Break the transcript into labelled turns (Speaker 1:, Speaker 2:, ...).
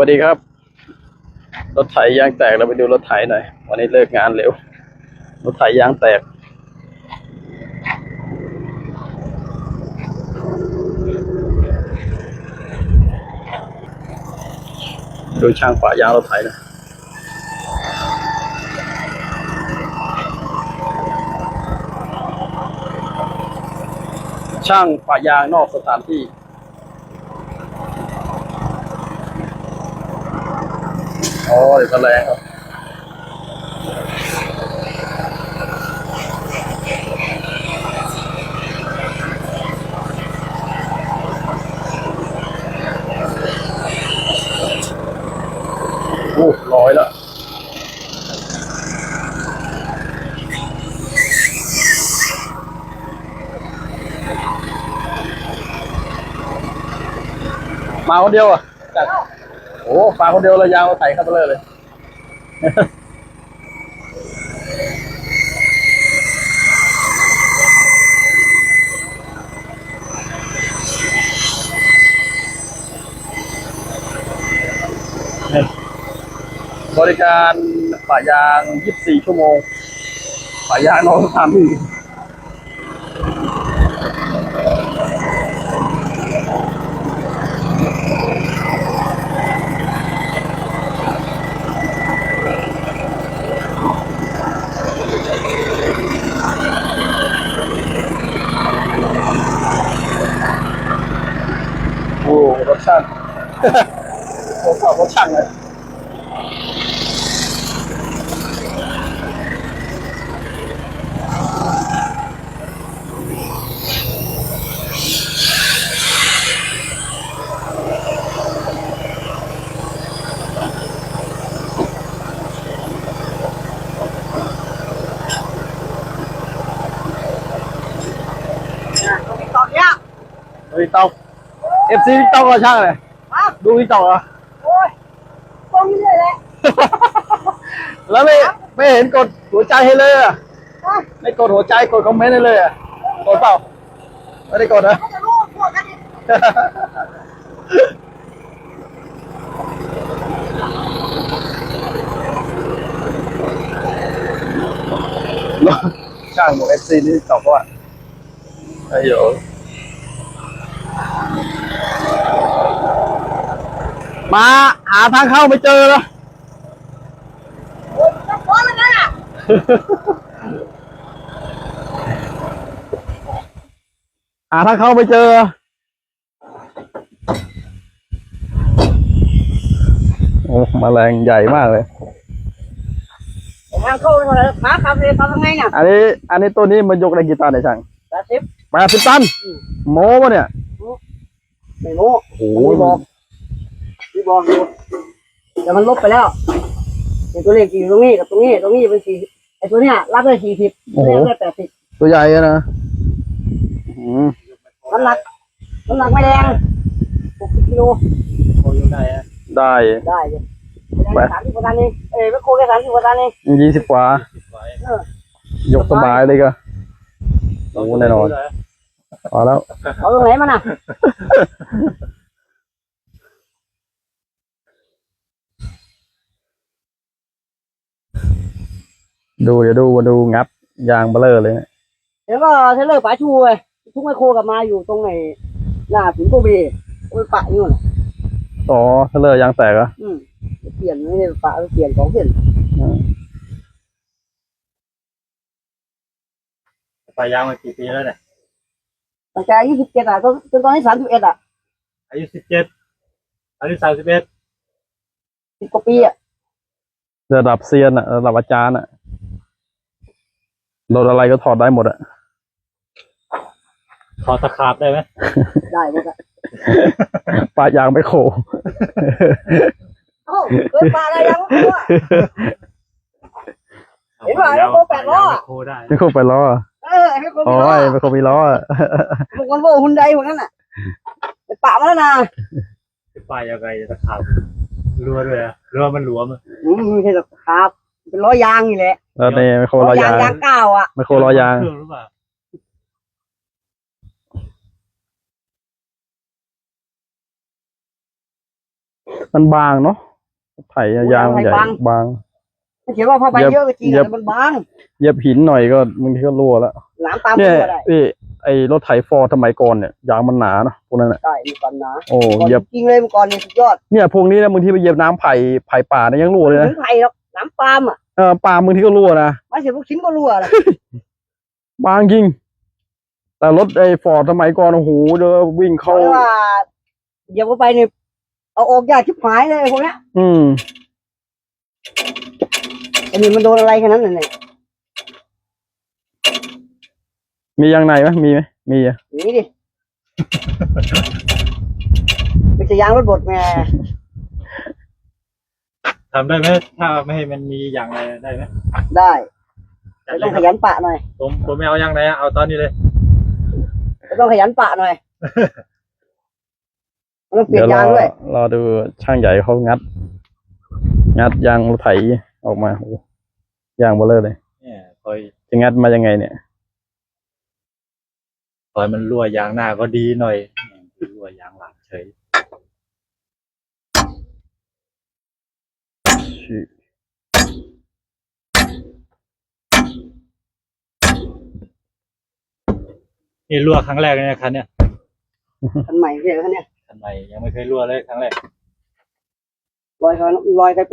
Speaker 1: วัสดีครับ รถไถยางแตกเราไปดูรถไถหน่อย วันนี้เลิกงานเร็ว รถไถยางแตก ดูช่างป่ายางรถไถนะช่างป่ายางนอกสถานที่ อ๋อเดี๋ยวแถลงครับโอ้ร้อยล้วมาคนเดียวอะ โอ้มาคนเดียวเลยยาวไถเข้าไปเลยเลย บริการป่ายาง 24 ชั่วโมงป่ายางนอกสานที่โอ้รถช่างผมขับรถช่างเลย
Speaker 2: ตอนเนี้ย
Speaker 1: ดูติ๊กต็อกเอฟซีติ๊กต็อกก็ช่างเลย
Speaker 2: อ้าว
Speaker 1: ดูติ๊กต็อกเหรอ
Speaker 2: โอ้ยตรงนี้เลยแหละ
Speaker 1: แล้วไม่ไม่เห็นกดหัวใจให้เลยอะ
Speaker 2: อะ
Speaker 1: ไม่กดหัวใจกดคอมเมนต์ให้เลยอะกดเปล่า ไม่ได้กดนะ
Speaker 2: เขาจะรู้พวกกันนี่
Speaker 1: ช่างของเอฟซีนี่ตอบว่าไอ้โห มาหาทางเข้าไม่เจอแล้ว
Speaker 2: โอ้ยจะฟ้องมันนั่นอะ
Speaker 1: หาทางเข้าไม่เจอ โอ้แมลงใหญ่มากเลย
Speaker 2: ทางเข้าไปหมดเลยขาขับเลยทำยังไงเนี่ย
Speaker 1: อันนี้ อันนี้ตัวนี้มันยกได้กี่ตันเนี่ยช่าง
Speaker 2: แปดสิบ
Speaker 1: แปดสิบตัน โม้ปะเนี่ย
Speaker 2: ไม่รู้
Speaker 1: โอ้
Speaker 2: พี่บอก พี่บอกอยู่แต่มันลบไปแล้วไอ้ตัวเลขอยู่ตรงนี้กับตรงนี้ตรงนี้เป็นสี่ไอ้ตัวเนี้ยรับได้สี่สิบตัวเนี้ยได้แปดสิบ
Speaker 1: ตัวใหญ่อะนะอืม
Speaker 2: น้ำหนักน้ำหนักไม่แรงหกสิบกิโล
Speaker 1: ได้
Speaker 2: ได้เลยไม่ได้สามสิบกว่าตันเองเอ้ยไม่โคแค่สามสิบกว่าตันเอง
Speaker 1: ยี่สิบกว่า
Speaker 2: เออย
Speaker 1: กสบายเลยก็โอ้แน่นอนเอาแล้ว
Speaker 2: เอาตรงไหนมันอะ
Speaker 1: ดูเดี๋ยวดูดูงับ ยางเบลอเลยเนี่ย
Speaker 2: เดี๋ยวก็เทเลอร์ป๋าชูเลยทุกไมโครกลับมาอยู่ตรงไหนหน้าถึงโกเบโอ้ยปะอยู่น่ะ
Speaker 1: อ๋อเทเลอร์ยางแตกเหรอ
Speaker 2: อืมเปลี่ยนไม่ได้ปะเปลี่ยนของเปลี่ยน
Speaker 1: อืม
Speaker 3: ปลายางมากี่ปีแล้วเนี่ย
Speaker 2: ตั้งแต่ยี่สิบเจ็ดอะจนจนตอนนี้สามสิบเอ็ดอะ
Speaker 3: อายุสิบเจ็ดอายุสามสิบเอ็ด
Speaker 2: สิบกว่าปีอะ
Speaker 1: ระดับเซียนอะระดับอาจารย์อะ รถอะไรก็ถอดได้หมดอะ
Speaker 3: ถอดตะขาบได้ไหม
Speaker 2: ได้หมดอะ
Speaker 1: ปะยางไปโข
Speaker 2: เอ้าเคยปะอะไรยังไม่รู้อะเห็นว่าไอ้โคแปดล้ออะ
Speaker 3: โคได้
Speaker 1: ไม่โคไปล้ออะ
Speaker 2: เออไอ้คน
Speaker 1: อ๋อ
Speaker 2: มีล้อ
Speaker 1: ไอ้ไม่โคมีล้ออะ
Speaker 2: พวกคนโว้ฮุนไดพวกนั้นอะไปปะมาแล้วนะ
Speaker 3: ปลายยังไงตะขาบรัวด้วยอะรัวมันหลวมอะ
Speaker 2: อืมไม่ใช่หรอกครับ เป็นล้อยางนี่แหละ
Speaker 1: แล้วนี่ไม่โค
Speaker 2: ล้
Speaker 1: ล้
Speaker 2: อ
Speaker 1: อยายา
Speaker 2: ง
Speaker 1: ง
Speaker 2: ยางเก้าอะ
Speaker 1: ไม่โคล้อยาง
Speaker 3: เครื่องหรือเปล่า
Speaker 1: มันบางเนาะไถยางมันใหญ่บาง
Speaker 2: มันเขียนว่าผ้าใบเยอะก็จริง
Speaker 1: เหยียบ
Speaker 2: แต่มันบาง
Speaker 1: เหยียบหินหน่อยก็บางทีก็รั่วแล้ว
Speaker 2: หนามตาม
Speaker 1: เนี่ย
Speaker 2: ตัวได้
Speaker 1: พี่ไอ้รถไถฟอร์สมัยก่อนเนี่ยยางมันหนาเนอะพวกนั้นน่ะ
Speaker 2: ใช่มีปัญหา
Speaker 1: โอ้
Speaker 2: ก่อน
Speaker 1: เหยียบ
Speaker 2: จริงเลยเมื่อก่อนเนี่ยสุดยอด
Speaker 1: เนี่ยพวกนี้นะบางทีไปเหยียบน้ำไผ่ไผ่ป่าเนี่ยยังรั่วเลย
Speaker 2: ถึ
Speaker 1: นะ
Speaker 2: งไผ่หรอกหนามปาล์มอะ
Speaker 1: เออปาล์มบางทีก็รั่วนะ
Speaker 2: ไม่เสียลูกชิ้นก็รั่วเลย
Speaker 1: บางจริง แต่รถไอ้ฟอร์ดสมัยก่อนโอ้โหเดินวิ่ง
Speaker 2: เขา
Speaker 1: เข้า
Speaker 2: เรียกว่าเหยียบเข้าไปเนี่ยเอาออกยากชิบหายเลยพวกเนี้ย
Speaker 1: อืม
Speaker 2: ไอ้นี่มันโดนอะไรแค่นั้นน่ะเนี่ย
Speaker 1: มียางในไหมมีไหมมีอะ
Speaker 2: หนีดิไม่ใช่ยางรถบดแม่
Speaker 3: ทำได้ไหมถ้าไม่ให้มันมีอย่างไรได้ไหม
Speaker 2: ได้
Speaker 3: จัด
Speaker 2: แต่
Speaker 3: เล
Speaker 2: ต้อยง
Speaker 3: ค
Speaker 2: ข
Speaker 3: รับ
Speaker 2: ยันปะหน่อย
Speaker 3: ผมผมไม่เอาอย่างไรอะเอาตอนนี้เลย
Speaker 2: แต่ต้องขยันปะหน่อยมันต้องเปลี่
Speaker 1: เดี๋
Speaker 2: ย
Speaker 1: ยวนรอยา
Speaker 2: งด้วย
Speaker 1: รอดูช่างใหญ่เขางัด งัดยางรถไถออกมาโอ้โหยางเบลเลอร์เลย
Speaker 3: เนี่ยคอย
Speaker 1: จะงัดมายังไงเนี่ย
Speaker 3: คอยมันรั่วยางหน้าก็ดีหน่อยเนี่ยรั่วยางหลังเฉย
Speaker 1: ชื่อ
Speaker 3: นี่รั่วครั้งแรกเลยนะคันเนี้ย
Speaker 2: คันใหม่เรียกคันเนี้ย
Speaker 3: คันใหม่ยังไม่เคยรั่วเลยครั้งแรก
Speaker 2: ลอยเขาลอยกัน